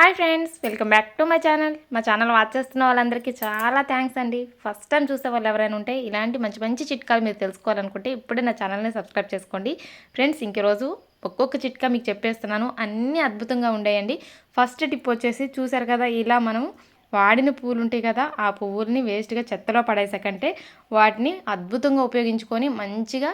Hi friends welcome back to my channel. మా channel watch చేస్తున్న వాళ్ళందరికీ చాలా థ్యాంక్స్ అండి. ఫస్ట్ టైం చూసే వాళ్ళు ఎవరైనా ఉంటే ఇలాంటి మంచి మంచి చిట్కాలు మీరు తెలుసుకోవాలనుకుంటే ఇప్పుడే నా ఛానల్ని సబ్స్క్రైబ్ చేసుకోండి. ఫ్రెండ్స్ ఇంక రోజు ఒక్కొక్క చిట్కా మీకు చెప్పేస్తున్నాను. అన్నీ అద్భుతంగా ఉండేయండి. ఫస్ట్ టిప్ వచ్చేసి చూసారు కదా ఇలా మనం వాడిన పువ్వులు ఉంటాయి కదా ఆ పువ్వుల్ని వేస్ట్గా చెత్తలో పడేసాకంటే వాటిని అద్భుతంగా ఉపయోగించుకొని మంచిగా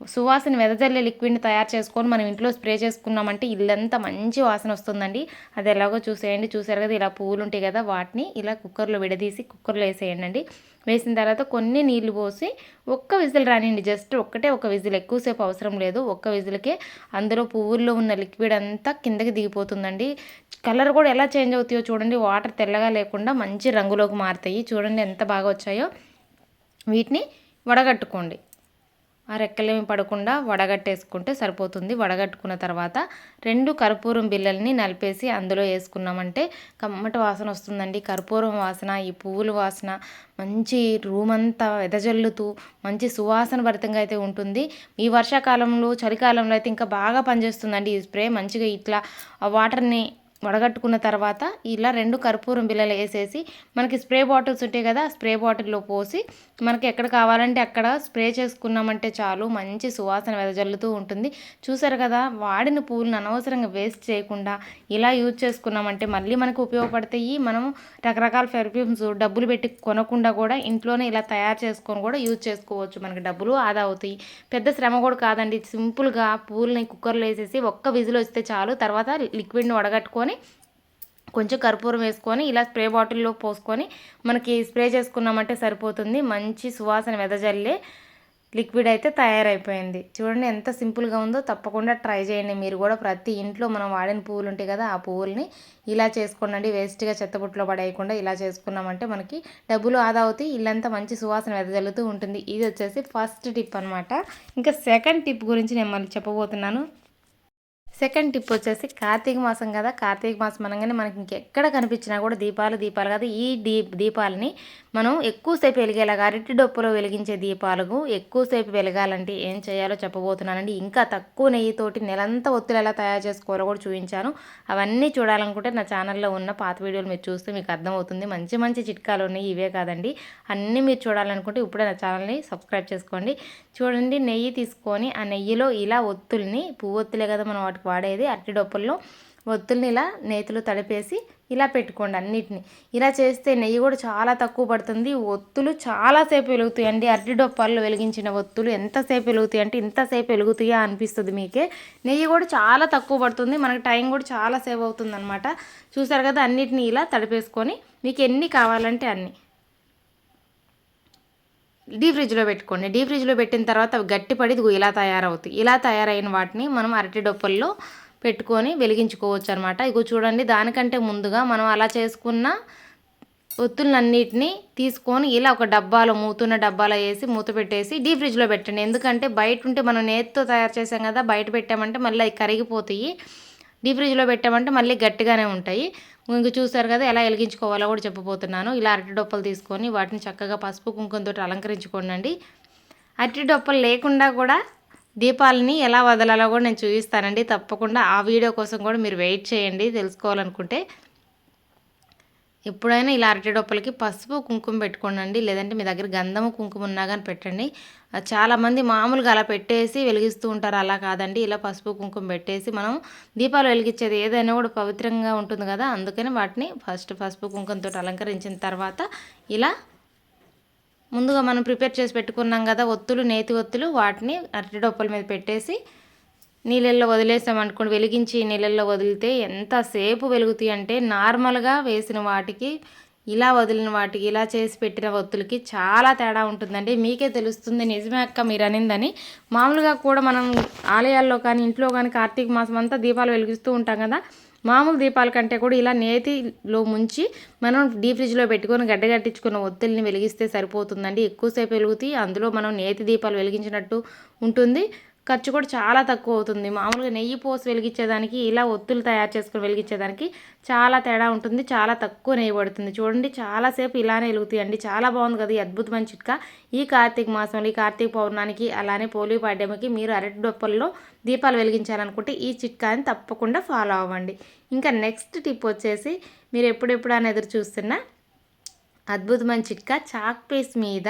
సువాసన వెదజల్లే లిక్విడ్ని తయారు చేసుకొని మనం ఇంట్లో స్ప్రే చేసుకున్నామంటే ఇల్లంతా మంచి వాసన వస్తుందండి. అది ఎలాగో చూసేయండి. చూసారు కదా ఇలా పువ్వులు ఉంటాయి కదా వాటిని ఇలా కుక్కర్లో విడదీసి కుక్కర్లో వేసేయండి వేసిన తర్వాత కొన్ని నీళ్ళు పోసి ఒక్క విజిల్ రానియండి. జస్ట్ ఒక్కటే ఒక విజిల్. ఎక్కువసేపు అవసరం లేదు. ఒక్క విజిల్కే అందులో పువ్వుల్లో ఉన్న లిక్విడ్ అంతా కిందకి దిగిపోతుందండి. కలర్ కూడా ఎలా చేంజ్ అవుతాయో చూడండి. వాటర్ తెల్లగా లేకుండా మంచి రంగులోకి మారుతాయి. చూడండి ఎంత బాగా వచ్చాయో. వీటిని వడగట్టుకోండి. ఆ రెక్కలేమి పడకుండా వడగట్టేసుకుంటే సరిపోతుంది. వడగట్టుకున్న తర్వాత రెండు కర్పూరం బిళ్ళల్ని నలిపేసి అందులో వేసుకున్నామంటే కమ్మటి వాసన వస్తుందండి. కర్పూరం వాసన ఈ పువ్వుల వాసన మంచి రూమ్ అంతా వెదజల్లుతూ మంచి సువాసన భరితంగా అయితే ఉంటుంది. ఈ వర్షాకాలంలో చలికాలంలో అయితే ఇంకా బాగా పనిచేస్తుందండి ఈ స్ప్రే. మంచిగా ఇట్లా ఆ వాటర్ని వడగట్టుకున్న తర్వాత ఇలా రెండు కర్పూరం బిళ్ళలు వేసేసి మనకి స్ప్రే బాటిల్స్ ఉంటాయి కదా స్ప్రే బాటిల్లో పోసి మనకి ఎక్కడ కావాలంటే అక్కడ స్ప్రే చేసుకున్నామంటే చాలు మంచి సువాసన వెదజల్లుతూ ఉంటుంది. చూసారు కదా వాడిన పువ్వులను అనవసరంగా వేస్ట్ చేయకుండా ఇలా యూజ్ చేసుకున్నామంటే మళ్ళీ మనకు ఉపయోగపడతాయి. మనం రకరకాల పెర్ఫ్యూమ్స్ డబ్బులు పెట్టి కొనకుండా కూడా ఇంట్లోనే ఇలా తయారు చేసుకొని కూడా యూజ్ చేసుకోవచ్చు. మనకి డబ్బులు ఆదా అవుతాయి. పెద్ద శ్రమ కూడా కాదండి. సింపుల్గా పువ్వులని కుక్కర్లో వేసేసి ఒక్క విజిల్ వస్తే చాలు తర్వాత లిక్విడ్ని వడగట్టుకొని కొంచెం కర్పూరం వేసుకొని ఇలా స్ప్రే బాటిల్లో పోసుకొని మనకి స్ప్రే చేసుకున్నామంటే సరిపోతుంది. మంచి సువాసన వెదజల్లే లిక్విడ్ అయితే తయారైపోయింది. చూడండి ఎంత సింపుల్గా ఉందో తప్పకుండా ట్రై చేయండి. మీరు కూడా ప్రతి ఇంట్లో మనం వాడిన పువ్వులు ఉంటాయి కదా ఆ పువ్వుల్ని ఇలా చేసుకోండి వేస్ట్గా చెత్తబుట్లో పడేయకుండా ఇలా చేసుకున్నామంటే మనకి డబ్బులు ఆదా అవుతాయి. ఇల్లంతా మంచి సువాసన వెదజల్లుతూ ఉంటుంది. ఇది వచ్చేసి ఫస్ట్ టిప్ అనమాట ఇంకా సెకండ్ టిప్ గురించి నేను మళ్ళీ చెప్పబోతున్నాను. సెకండ్ టిప్ వచ్చేసి కార్తీక మాసం కదా కార్తీక మాసం అనగానే మనకి ఇంకెక్కడ కనిపించినా కూడా దీపాలు దీపాలు కదా. ఈ దీ దీపాలని మనం ఎక్కువసేపు వెలిగేలాగా అరటి డొప్పులో వెలిగించే దీపాలకు ఎక్కువసేపు వెలగాలంటే ఏం చేయాలో చెప్పబోతున్నానండి. ఇంకా తక్కువ నెయ్యితోటి నెలంతా ఒత్తులు ఎలా తయారు చేసుకోవాలో కూడా చూపించాను. అవన్నీ చూడాలనుకుంటే నా ఛానల్లో ఉన్న పాత వీడియోలు మీరు చూస్తే మీకు అర్థమవుతుంది. మంచి మంచి చిట్కాలు ఉన్నాయి ఇవే కాదండి. అన్నీ మీరు చూడాలనుకుంటే ఇప్పుడే నా ఛానల్ని సబ్స్క్రైబ్ చేసుకోండి. చూడండి నెయ్యి తీసుకొని ఆ నెయ్యిలో ఇలా ఒత్తుల్ని పువ్వొత్తులే కదా మనం వాటికి వాడేది అరటి డొప్పల్లో ఒత్తుల్ని ఇలా నేతులు తడిపేసి ఇలా పెట్టుకోండి అన్నిటిని. ఇలా చేస్తే నెయ్యి కూడా చాలా తక్కువ పడుతుంది. ఒత్తులు చాలాసేపు వెలుగుతాయి అండి అరటి డొప్పాల్లో వెలిగించిన ఒత్తులు ఎంతసేపు వెలుగుతాయి అంటే ఇంతసేపు వెలుగుతాయా అనిపిస్తుంది మీకే. నెయ్యి కూడా చాలా తక్కువ పడుతుంది. మనకి టైం కూడా చాలా సేవ్ అవుతుంది అనమాట చూసారు కదా అన్నిటిని ఇలా తడిపేసుకొని మీకు ఎన్ని కావాలంటే అన్ని. డీ ఫ్రిడ్జ్లో పెట్టుకోండి. డీ ఫ్రిడ్జ్లో పెట్టిన తర్వాత అవి గట్టిపడి ఇలా తయారవుతాయి. ఇలా తయారైన వాటిని మనం అరటి డొప్పల్లో పెట్టుకొని వెలిగించుకోవచ్చు అనమాట ఇగో చూడండి దానికంటే ముందుగా మనం అలా చేసుకున్న ఒత్తులన్నిటిని తీసుకొని ఇలా ఒక డబ్బాలో మూతున్న డబ్బాలో వేసి మూత పెట్టేసి డీ ఫ్రిడ్జ్లో పెట్టండి. ఎందుకంటే బయట ఉంటే మనం నేతితో తయారు చేసాం కదా బయట పెట్టామంటే మళ్ళీ అవి కరిగిపోతాయి. డీ ఫ్రిడ్జ్లో పెట్టామంటే మళ్ళీ గట్టిగానే ఉంటాయి. ఇంక చూసారు కదా ఎలా వెలిగించుకోవాలో కూడా చెప్పబోతున్నాను. ఇలా అరటి డొప్పలు తీసుకొని వాటిని చక్కగా పసుపు కుంకుమతో అలంకరించుకోండి అరటి డొప్పలు లేకుండా కూడా దీపాలని ఎలా వదలాలో కూడా నేను చూపిస్తానండి. తప్పకుండా ఆ వీడియో కోసం కూడా మీరు వెయిట్ చేయండి. తెలుసుకోవాలనుకుంటే ఎప్పుడైనా ఇలా అరటి డొప్పలకి పసుపు కుంకుమ పెట్టుకోండి లేదంటే మీ దగ్గర గంధము కుంకుమ ఉన్నా కానీ పెట్టండి. చాలామంది మామూలుగా అలా పెట్టేసి వెలిగిస్తూ ఉంటారు. అలా కాదండి. ఇలా పసుపు కుంకుమ పెట్టేసి మనం దీపాలు వెలిగించేది ఏదైనా కూడా పవిత్రంగా ఉంటుంది కదా. అందుకని వాటిని ఫస్ట్ పసుపు కుంకుమతో అలంకరించిన తర్వాత ఇలా ముందుగా మనం ప్రిపేర్ చేసి పెట్టుకున్నాం కదా ఒత్తులు నేతి ఒత్తులు వాటిని అరటి డొప్పల మీద పెట్టేసి నీళ్ళల్లో వదిలేసామనుకోండి వెలిగించి నీళ్ళల్లో వదిలితే ఎంతసేపు వెలుగుతాయి అంటే నార్మల్గా వేసిన వాటికి ఇలా వదిలిన వాటికి ఇలా చేసి పెట్టిన ఒత్తులకి చాలా తేడా ఉంటుందండి. మీకే తెలుస్తుంది నిజమే అక్క మీరు అనిందని. మామూలుగా కూడా మనం ఆలయాల్లో కానీ ఇంట్లో కానీ కార్తీక మాసం అంతా దీపాలు వెలిగిస్తూ ఉంటాం కదా. మామూలు దీపాల కంటే కూడా ఇలా నేతిలో ముంచి మనం డీ ఫ్రిడ్జ్లో పెట్టుకొని గడ్డగట్టించుకున్న ఒత్తిడిని వెలిగిస్తే సరిపోతుందండి. ఎక్కువసేపు వెలుగుతాయి అందులో మనం నేతి దీపాలు వెలిగించినట్టు ఉంటుంది. ఖర్చు కూడా చాలా తక్కువ అవుతుంది. మామూలుగా నెయ్యి పోసి వెలిగించేదానికి ఇలా ఒత్తులు తయారు చేసుకుని వెలిగించేదానికి చాలా తేడా ఉంటుంది చాలా తక్కువ నెయ్యి పడుతుంది. చూడండి చాలాసేపు ఇలానే వెలుగుతాయండి. చాలా బాగుంది కదా ఈ అద్భుతమైన చిట్కా. ఈ కార్తీక మాసంలో ఈ కార్తీక పౌర్ణానికి అలానే పోలియో పాడ్యమకి మీరు అరటి డొప్పల్లో దీపాలు వెలిగించాలనుకుంటే ఈ చిట్కాని తప్పకుండా ఫాలో అవ్వండి. ఇంకా నెక్స్ట్ టిప్ వచ్చేసి మీరు ఎప్పుడెప్పుడు అని ఎదురు చూస్తున్న అద్భుతమైన చిట్కా చాక్ పీస్ మీద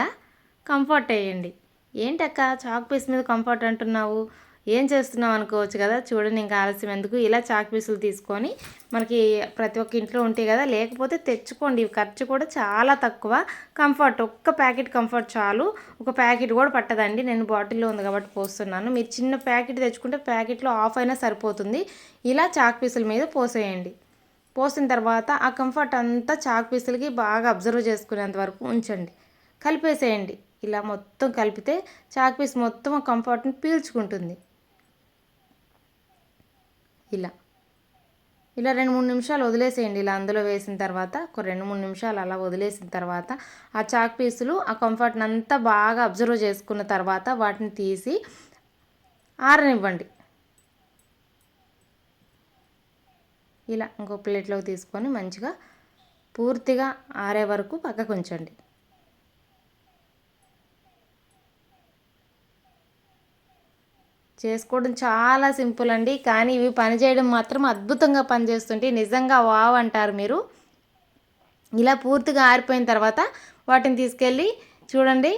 కంఫర్ట్ వేయండి. ఏంటక్క చాక్ పీస్ మీద కంఫర్ట్ అంటున్నావు? ఏం చేస్తున్నావు అనుకోవచ్చు కదా? చూడండి ఇంకా ఆలస్యం ఎందుకు? ఇలా చాక్ పీసులు తీసుకొని మనకి ప్రతి ఒక్క ఇంట్లో ఉంటాయి కదా? లేకపోతే తెచ్చుకోండి. ఖర్చు కూడా చాలా తక్కువ. కంఫర్ట్ ఒక్క ప్యాకెట్ కంఫర్ట్ చాలు. ఒక ప్యాకెట్ కూడా పట్టదండి. నేను బాటిల్లో ఉంది కాబట్టి పోస్తున్నాను. మీరు చిన్న ప్యాకెట్ తెచ్చుకుంటే ప్యాకెట్లో ఆఫ్ అయినా సరిపోతుంది. ఇలా చాక్ పీసుల మీద పోసేయండి. పోసిన తర్వాత ఆ కంఫర్ట్ అంతా చాక్ పీసులకి బాగా అబ్జర్వ్ చేసుకునేంత వరకు ఉంచండి. కలిపేసేయండి. ఇలా మొత్తం కలిపితే చాక్ పీస్ మొత్తం ఆ కంఫర్ట్ని పీల్చుకుంటుంది. ఇలా. ఇలా రెండు మూడు నిమిషాలు వదిలేసేయండి. ఇలా అందులో వేసిన తర్వాత ఒక రెండు మూడు నిమిషాలు అలా వదిలేసిన తర్వాత ఆ చాక్ పీసులు ఆ కంఫర్ట్ని అంతా బాగా అబ్జర్వ్ చేసుకున్న తర్వాత వాటిని తీసి ఆరనివ్వండి. ఇలా ఇంకో ప్లేట్లోకి తీసుకొని మంచిగా పూర్తిగా ఆరే వరకు పక్కకు ఉంచండి. చేసుకోవడం చాలా సింపుల్ అండి. కానీ ఇవి పనిచేయడం మాత్రం అద్భుతంగా పనిచేస్తుంటే నిజంగా వావ్ అంటారు మీరు. ఇలా పూర్తిగా ఆరిపోయిన తర్వాత వాటిని తీసుకెళ్ళి చూడండి.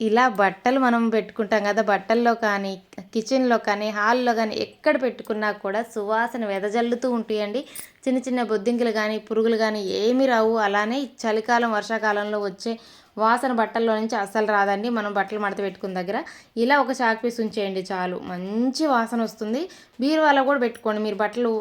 ఇలా బట్టలు మనం పెట్టుకుంటాం కదా బట్టల్లో కానీ కిచెన్లో కానీ హాల్లో కానీ ఎక్కడ పెట్టుకున్నా కూడా సువాసన వెదజల్లుతూ ఉంటాయండి. చిన్న చిన్న బొద్దింకలు కానీ పురుగులు కానీ ఏమి రావు. అలానే చలికాలం వర్షాకాలంలో వచ్చే వాసన బట్టల్లో నుంచి అస్సలు రాదండి. మనం బట్టలు మడత పెట్టుకున్న దగ్గర ఇలా ఒక చాక్ పీస్ ఉంచేయండి చాలు. మంచి వాసన వస్తుంది. బీరువాలో కూడా పెట్టుకోండి. మీరు బట్టలు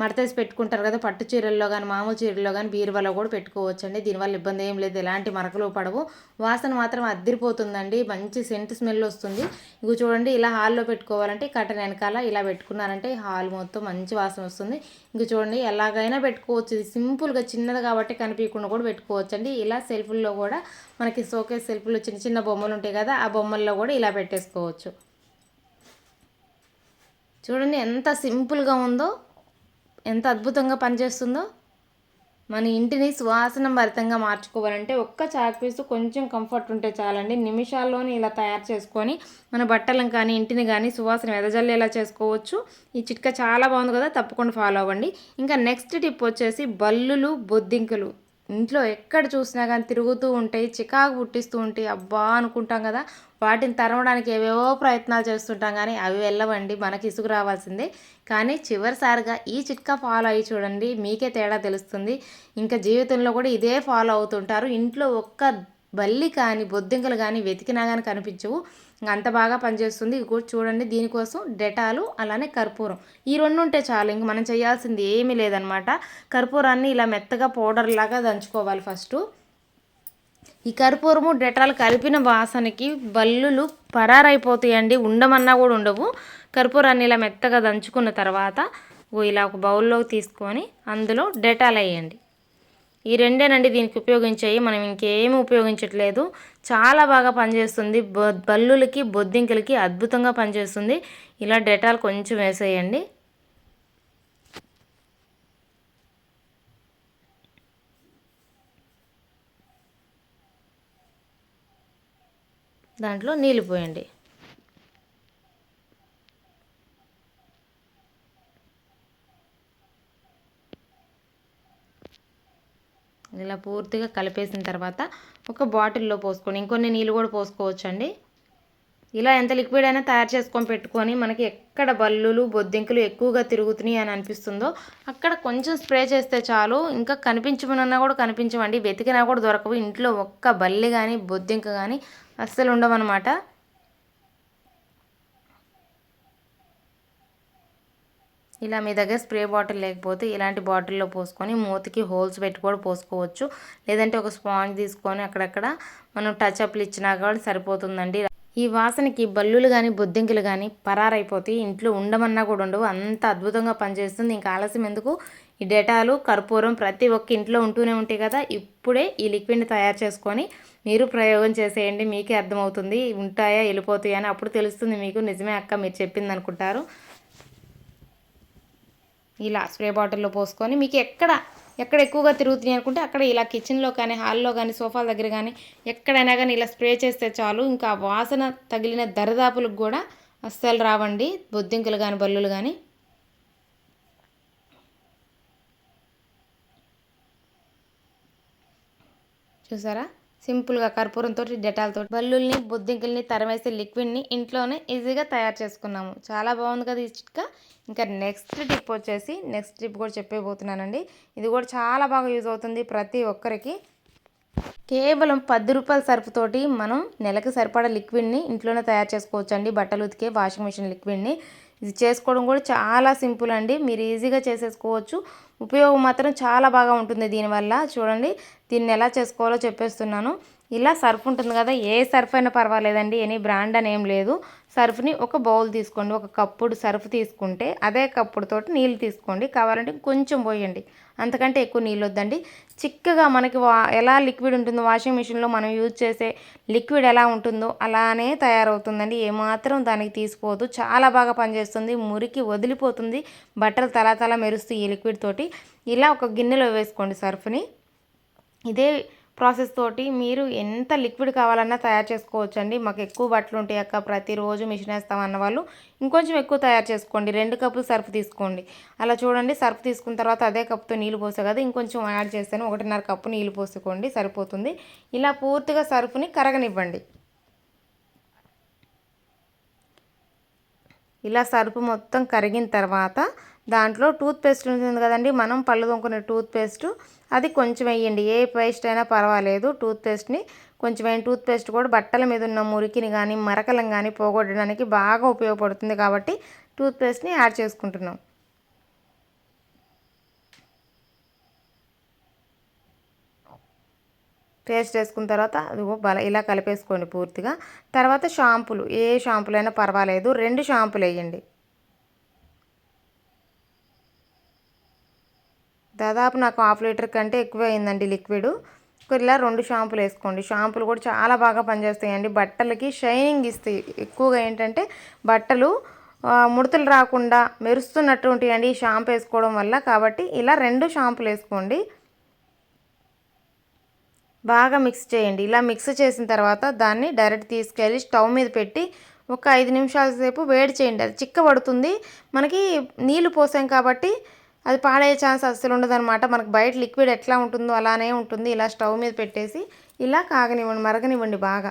మడతేసి పెట్టుకుంటారు కదా పట్టు చీరల్లో కానీ మామూలు చీరల్లో కానీ బీరువాలో కూడా పెట్టుకోవచ్చండి. దీనివల్ల ఇబ్బంది ఏం లేదు. ఎలాంటి మరకలు పడవు. వాసన మాత్రం అద్దరిపోతుందండి. మంచి సెంట్ స్మెల్ వస్తుంది. ఇవి చూడండి ఇలా హాల్లో పెట్టుకోవాలంటే కట్టన్ వెనకాల ఇలా పెట్టుకున్నారంటే హాల్ మొత్తం మంచి వాసన వస్తుంది. ఇంక చూడండి ఎలాగైనా పెట్టుకోవచ్చు. ఇది సింపుల్గా చిన్నది కాబట్టి కనిపించకుండా కూడా పెట్టుకోవచ్చు అండి ఇలా సెల్ఫుల్లో కూడా మనకి సోకేస్ సెల్ఫ్లో చిన్న చిన్న బొమ్మలు ఉంటాయి కదా ఆ బొమ్మల్లో కూడా ఇలా పెట్టేసుకోవచ్చు. చూడండి ఎంత సింపుల్గా ఉందో. ఎంత అద్భుతంగా పనిచేస్తుందో? మన ఇంటిని సువాసన భరితంగా మార్చుకోవాలంటే ఒక్క చాక్ పీసు కొంచెం కంఫర్ట్ ఉంటే చాలండి. నిమిషాల్లోనే ఇలా తయారు చేసుకొని మన బట్టలను కానీ ఇంటిని కానీ సువాసన వెదజల్లేలా చేసుకోవచ్చు. ఈ చిట్కా చాలా బాగుంది కదా తప్పకుండా ఫాలో అవ్వండి. ఇంకా నెక్స్ట్ టిప్ వచ్చేసి బల్లులు బొద్దింకలు. ఇంట్లో ఎక్కడ చూసినా కానీ తిరుగుతూ ఉంటాయి చికాకు పుట్టిస్తూ ఉంటాయి అబ్బా అనుకుంటాం కదా వాటిని తరమడానికి ఏవేవో ప్రయత్నాలు చేస్తుంటాం కానీ అవి వెళ్ళవండి మనకి ఇసుకు రావాల్సిందే. కానీ చివరిసారిగా ఈ చిట్కా ఫాలో అయ్యి చూడండి మీకే తేడా తెలుస్తుంది. ఇంకా జీవితంలో కూడా ఇదే ఫాలో అవుతుంటారు. ఇంట్లో ఒక్క బల్లి కానీ బొద్దింకలు కానీ వెతికినా కానీ కనిపించవు. అంత బాగా పనిచేస్తుంది. కూడా చూడండి దీనికోసం డెటాలు అలానే కర్పూరం. ఈ రెండు ఉంటే చాలు ఇంక మనం చేయాల్సింది ఏమీ లేదనమాట. కర్పూరాన్ని ఇలా మెత్తగా పౌడర్ లాగా దంచుకోవాలి ఫస్ట్. ఈ కర్పూరము డెటాల్ కలిపిన వాసనకి బల్లులు పరారైపోతాయండి. ఉండమన్నా కూడా ఉండవు. కర్పూరాన్ని ఇలా మెత్తగా దంచుకున్న తర్వాత ఇలా ఒక బౌల్లోకి తీసుకొని అందులో డెటాల్ వేయండి. ఈ రెండేనండి దీనికి ఉపయోగించాయి మనం ఇంకేమి ఉపయోగించట్లేదు. చాలా బాగా పనిచేస్తుంది. బల్లులకి బొద్దింకలకి అద్భుతంగా పనిచేస్తుంది. ఇలా డెటాల్ కొంచెం వేసేయండి. దాంట్లో నీళ్ళు పోయండి. ఇలా పూర్తిగా కలిపేసిన తర్వాత ఒక బాటిల్లో పోసుకొని ఇంకొన్ని నీళ్ళు కూడా పోసుకోవచ్చండి. ఇలా ఎంత లిక్విడ్ అయినా తయారు చేసుకొని పెట్టుకొని మనకి ఎక్కడ బల్లులు బొద్దింకలు ఎక్కువగా తిరుగుతున్నాయి అని అనిపిస్తుందో అక్కడ కొంచెం స్ప్రే చేస్తే చాలు. ఇంకా కనిపించమన్నా కూడా కనిపించమండి వెతికినా కూడా దొరకవు. ఇంట్లో ఒక్క బల్లి కానీ బొద్దింక కానీ అస్సలు ఉండవన్నమాట. ఇలా మీ దగ్గర స్ప్రే బాటిల్ లేకపోతే ఇలాంటి బాటిల్లో పోసుకొని మూతికి హోల్స్ పెట్టి కూడా పోసుకోవచ్చు. లేదంటే ఒక స్పాంజ్ తీసుకొని అక్కడక్కడ మనం టచ్ అప్లు ఇచ్చినా కూడా సరిపోతుందండి. ఈ వాసనకి బల్లులు కానీ బొద్దింకలు కానీ పరారైపోతాయి. ఇంట్లో ఉండమన్నా కూడా ఉండవు. అంత అద్భుతంగా పనిచేస్తుంది. ఇంకా ఆలస్యం ఎందుకు? ఈ డెటాలు కర్పూరం ప్రతి ఒక్క ఇంట్లో ఉంటూనే ఉంటాయి కదా. ఇప్పుడే ఈ లిక్విడ్ని తయారు చేసుకొని మీరు ప్రయోగం చేసేయండి. మీకే అర్థమవుతుంది. ఉంటాయా వెళ్ళిపోతాయా అని అప్పుడు తెలుస్తుంది మీకు. నిజమే అక్క మీరు చెప్పింది అనుకుంటారు ఇలా స్ప్రే బాటిల్లో పోసుకొని మీకు ఎక్కడ ఎక్కడ ఎక్కువగా తిరుగుతున్నాయి అనుకుంటే అక్కడ ఇలా కిచెన్లో కానీ హాల్లో కానీ సోఫాల దగ్గర కానీ ఎక్కడైనా కానీ ఇలా స్ప్రే చేస్తే చాలు. ఇంకా వాసన తగిలిన దరిదాపులకు కూడా అస్సలు రావండి. బొద్దింకలు కానీ బల్లులు కానీ. చూసారా? సింపుల్గా కర్పూరంతో డెటాల్తో బల్లుల్ని బొద్దింకల్ని తరమేసే లిక్విడ్ని ఇంట్లోనే ఈజీగా తయారు చేసుకున్నాము. చాలా బాగుంది కదా ఈ చిట్కా. ఇంకా నెక్స్ట్ టిప్ వచ్చేసి నెక్స్ట్ టిప్ కూడా చెప్పేబోతున్నానండి ఇది కూడా చాలా బాగా యూజ్ అవుతుంది ప్రతి ఒక్కరికి. కేవలం పది రూపాయల సరుపుతోటి మనం నెలకు సరిపడా లిక్విడ్ని ఇంట్లోనే తయారు చేసుకోవచ్చు అండి బట్టలు ఉతికే వాషింగ్ మిషన్ లిక్విడ్ని. ఇది చేసుకోవడం కూడా చాలా సింపుల్ అండి. మీరు ఈజీగా చేసేసుకోవచ్చు. ఉపయోగం మాత్రం చాలా బాగా ఉంటుంది దీనివల్ల. చూడండి దీన్ని ఎలా చేసుకోవాలో చెప్పేస్తున్నాను. ఇలా సర్ఫ్ ఉంటుంది కదా ఏ సర్ఫ్ అయినా పర్వాలేదండి ఎనీ బ్రాండ్ అని ఏం లేదు. సర్ఫ్ని ఒక బౌల్ తీసుకోండి ఒక కప్పుడు సర్ఫ్ తీసుకుంటే అదే కప్పుడుతోటి నీళ్ళు తీసుకోండి. కావాలంటే కొంచెం పోయండి. అంతకంటే ఎక్కువ నీళ్ళు వద్దండి చిక్కగా మనకి వా ఎలా లిక్విడ్ ఉంటుందో వాషింగ్ మిషన్లో మనం యూజ్ చేసే లిక్విడ్ ఎలా ఉంటుందో అలానే తయారవుతుందండి. ఏమాత్రం దానికి తీసుకోవద్దు చాలా బాగా పనిచేస్తుంది. మురికి వదిలిపోతుంది. బట్టలు తలా తలా మెరుస్తాయి ఈ లిక్విడ్ తోటి. ఇలా ఒక గిన్నెలో వేసుకోండి సర్ఫ్ని. ఇదే ప్రాసెస్ తోటి మీరు ఎంత లిక్విడ్ కావాలన్నా తయారు చేసుకోవచ్చు అండి మాకు ఎక్కువ బట్టలు ఉంటాయి అక్క. ప్రతిరోజు మిషన్ వేస్తాం అన్న వాళ్ళు. ఇంకొంచెం ఎక్కువ తయారు చేసుకోండి. రెండు కప్పులు సర్ఫ్ తీసుకోండి. అలా చూడండి. సర్ఫ్ తీసుకున్న తర్వాత అదే కప్పుతో నీళ్ళు పోసే కదా ఇంకొంచెం యాడ్ చేస్తాను ఒకటిన్నర కప్పు నీళ్ళు పోసుకోండి. సరిపోతుంది. ఇలా పూర్తిగా సర్ఫ్ని కరగనివ్వండి. ఇలా సరుపు మొత్తం కరిగిన తర్వాత దాంట్లో టూత్ పేస్ట్ ఉంటుంది కదండి మనం పళ్ళు తొమ్ముకునే టూత్ పేస్ట్ అది కొంచెం వేయండి. ఏ పేస్ట్ అయినా పర్వాలేదు. టూత్ పేస్ట్ని కొంచెం వేయండి. టూత్ పేస్ట్ కూడా బట్టల మీద ఉన్న మురికిని కానీ మరకలను కానీ పోగొట్టడానికి బాగా ఉపయోగపడుతుంది కాబట్టి టూత్ పేస్ట్ని యాడ్ చేసుకుంటున్నాం. పేస్ట్ వేసుకున్న తర్వాత అది బల ఇలా కలిపేసుకోండి పూర్తిగా. తర్వాత షాంపులు. ఏ షాంపులైనా పర్వాలేదు. రెండు షాంపులు వేయండి. దాదాపు నాకు హాఫ్ లీటర్ కంటే ఎక్కువ అయిందండి లిక్విడ్ ఇలా రెండు షాంపులు వేసుకోండి. షాంపులు కూడా చాలా బాగా పనిచేస్తాయండి. బట్టలకి షైనింగ్ ఇస్తాయి ఎక్కువగా ఏంటంటే బట్టలు ముడతలు రాకుండా మెరుస్తున్నట్టు ఉంటాయండి ఈ షాంపు వేసుకోవడం వల్ల. కాబట్టి ఇలా రెండు షాంపులు వేసుకోండి. బాగా మిక్స్ చేయండి. ఇలా మిక్స్ చేసిన తర్వాత దాన్ని డైరెక్ట్ తీసుకెళ్ళి స్టవ్ మీద పెట్టి ఒక ఐదు నిమిషాల సేపు వేడి చేయండి. అది చిక్కబడుతుంది. మనకి నీళ్ళు పోసాం కాబట్టి అది పాడయ్యే ఛాన్స్ అస్సలు ఉండదన్నమాట. మనకు బయట లిక్విడ్ ఎట్లా ఉంటుందో అలానే ఉంటుంది. ఇలా స్టవ్ మీద పెట్టేసి ఇలా కాగనివ్వండి మరగనివ్వండి బాగా.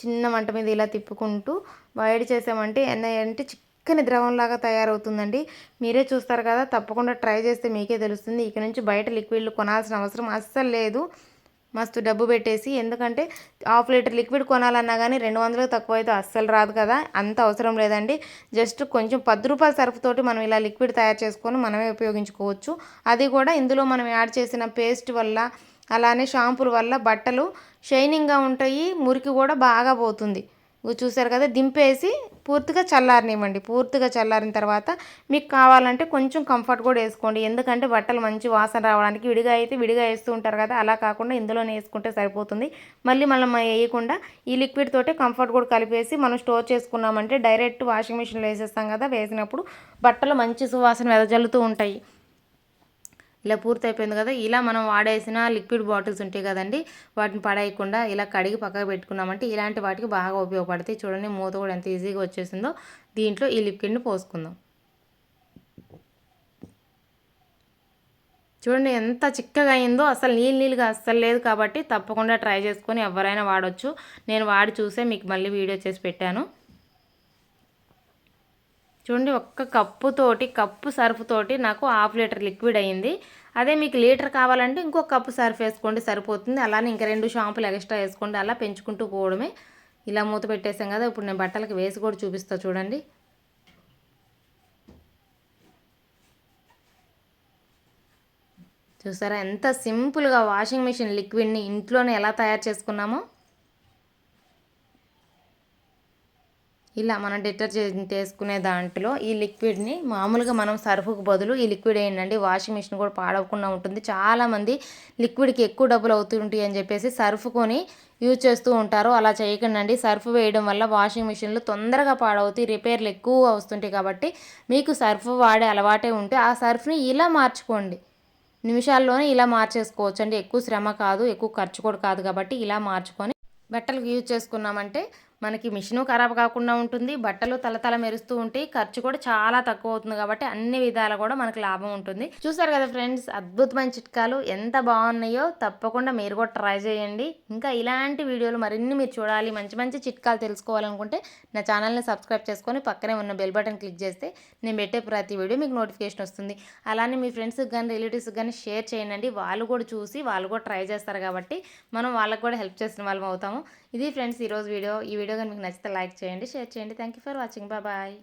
చిన్న మంట మీద ఇలా తిప్పుకుంటూ వేడి చేసామంటే అంటే చిక్కని ద్రవంలాగా తయారవుతుందండి. మీరే చూస్తారు కదా తప్పకుండా ట్రై చేస్తే మీకే తెలుస్తుంది. ఇక నుంచి బయట లిక్విడ్లు కొనాల్సిన అవసరం అస్సలు లేదు. మస్తు డబ్బు పెట్టేసి ఎందుకంటే హాఫ్ లీటర్ లిక్విడ్ కొనాలన్నా కానీ రెండు వందలకు తక్కువ అయితే అస్సలు రాదు కదా. అంత అవసరం లేదండి. జస్ట్ కొంచెం పది రూపాయల సరుకుతోటి మనం ఇలా లిక్విడ్ తయారు చేసుకొని మనమే ఉపయోగించుకోవచ్చు. అది కూడా ఇందులో మనం యాడ్ చేసిన పేస్ట్ వల్ల అలానే షాంపూల వల్ల బట్టలు షైనింగ్గా ఉంటాయి మురికి కూడా బాగా పోతుంది. చూసారు కదా దింపేసి పూర్తిగా చల్లారనివ్వండి. పూర్తిగా చల్లారిన తర్వాత మీకు కావాలంటే కొంచెం కంఫర్ట్ కూడా వేసుకోండి. ఎందుకంటే బట్టలు మంచి వాసన రావడానికి విడిగా అయితే విడిగా వేస్తూ ఉంటారు కదా అలా కాకుండా ఇందులోనే వేసుకుంటే సరిపోతుంది. మళ్ళీ మనం వేయకుండా ఈ లిక్విడ్ తోటే కంఫర్ట్ కూడా కలిపేసి మనం స్టోర్ చేసుకున్నామంటే డైరెక్ట్ వాషింగ్ మిషన్లో వేసేస్తాం కదా వేసినప్పుడు బట్టలు మంచి సువాసన వెదజల్లుతూ ఉంటాయి. ఇలా పూర్తయిపోయింది కదా ఇలా మనం వాడేసిన లిక్విడ్ బాటిల్స్ ఉంటాయి కదండి వాటిని పడేయకుండా ఇలా కడిగి పక్కకు పెట్టుకున్నామంటే ఇలాంటి వాటికి బాగా ఉపయోగపడతాయి. చూడండి మూత కూడా ఎంత ఈజీగా వచ్చేసిందో. దీంట్లో ఈ లిక్విడ్ని పోసుకుందాం. చూడండి ఎంత చిక్కగా అయిందో అసలు నీళ్ళు నీళ్ళుగా అస్సలు లేదు కాబట్టి తప్పకుండా ట్రై చేసుకొని ఎవరైనా వాడవచ్చు నేను వాడి చూసే మీకు మళ్ళీ వీడియో చేసి పెట్టాను. చూడండి ఒక్క కప్పుతోటి కప్పు సర్ఫ్ తోటి నాకు హాఫ్ లీటర్ లిక్విడ్ అయింది. అదే మీకు లీటర్ కావాలంటే ఇంకొక కప్పు సర్ఫ్ వేసుకోండి సరిపోతుంది. అలానే ఇంకా రెండు షాంపులు ఎక్స్ట్రా వేసుకోండి అలా పెంచుకుంటూ పోవడమే. ఇలా మూత పెట్టేసాం కదా ఇప్పుడు నేను బట్టలకు వేసి కూడా చూపిస్తా చూడండి. చూసారా ఎంత సింపుల్గా వాషింగ్ మిషన్ లిక్విడ్ని ఇంట్లోనే ఎలా తయారు చేసుకున్నామో? ఇలా మనం డిటర్జెంట్ వేసుకునే దాంట్లో ఈ లిక్విడ్ని మామూలుగా మనం సర్ఫ్కు బదులు ఈ లిక్విడ్ వేయండి వాషింగ్ మిషన్ కూడా పాడవకుండా ఉంటుంది. చాలామంది లిక్విడ్కి ఎక్కువ డబ్బులు అవుతుంటాయి అని చెప్పేసి సర్ఫ్ కొని యూజ్ చేస్తూ ఉంటారు. అలా చేయకండి సర్ఫ్ వేయడం వల్ల వాషింగ్ మిషన్లు తొందరగా పాడవుతాయి. రిపేర్లు ఎక్కువ వస్తుంటాయి కాబట్టి మీకు సర్ఫ్ వాడే అలవాటే ఉంటే ఆ సర్ఫ్ని ఇలా మార్చుకోండి. నిమిషాల్లోనే ఇలా మార్చేసుకోవచ్చు అండి ఎక్కువ శ్రమ కాదు ఎక్కువ ఖర్చు కూడా కాదు కాబట్టి ఇలా మార్చుకొని బట్టలకు యూజ్ చేసుకున్నామంటే మనకి మిషను ఖరాబ్ కాకుండా ఉంటుంది బట్టలు తలతల మెరుస్తూ ఉంటాయి ఖర్చు కూడా చాలా తక్కువ అవుతుంది కాబట్టి అన్ని విధాలు కూడా మనకు లాభం ఉంటుంది. చూసారు కదా ఫ్రెండ్స్ అద్భుతమైన చిట్కాలు ఎంత బాగున్నాయో తప్పకుండా మీరు కూడా ట్రై చేయండి. ఇంకా ఇలాంటి వీడియోలు మరిన్ని మీరు చూడాలి మంచి మంచి చిట్కాలు తెలుసుకోవాలనుకుంటే నా ఛానల్ని సబ్స్క్రైబ్ చేసుకొని పక్కనే ఉన్న బెల్ బటన్ క్లిక్ చేస్తే నేను పెట్టే ప్రతి వీడియో మీకు నోటిఫికేషన్ వస్తుంది. అలానే మీ ఫ్రెండ్స్కి కానీ రిలేటివ్స్కి కానీ షేర్ చేయండి. వాళ్ళు కూడా చూసి వాళ్ళు కూడా ట్రై చేస్తారు కాబట్టి మనం వాళ్ళకు కూడా హెల్ప్ చేసిన వాళ్ళం అవుతాము. ఇది ఫ్రెండ్స్ ఈరోజు వీడియో. ఈ వీడియో కానీ మీకు నచ్చితే లైక్ చేయండి షేర్ చేయండి. Thank you for watching bye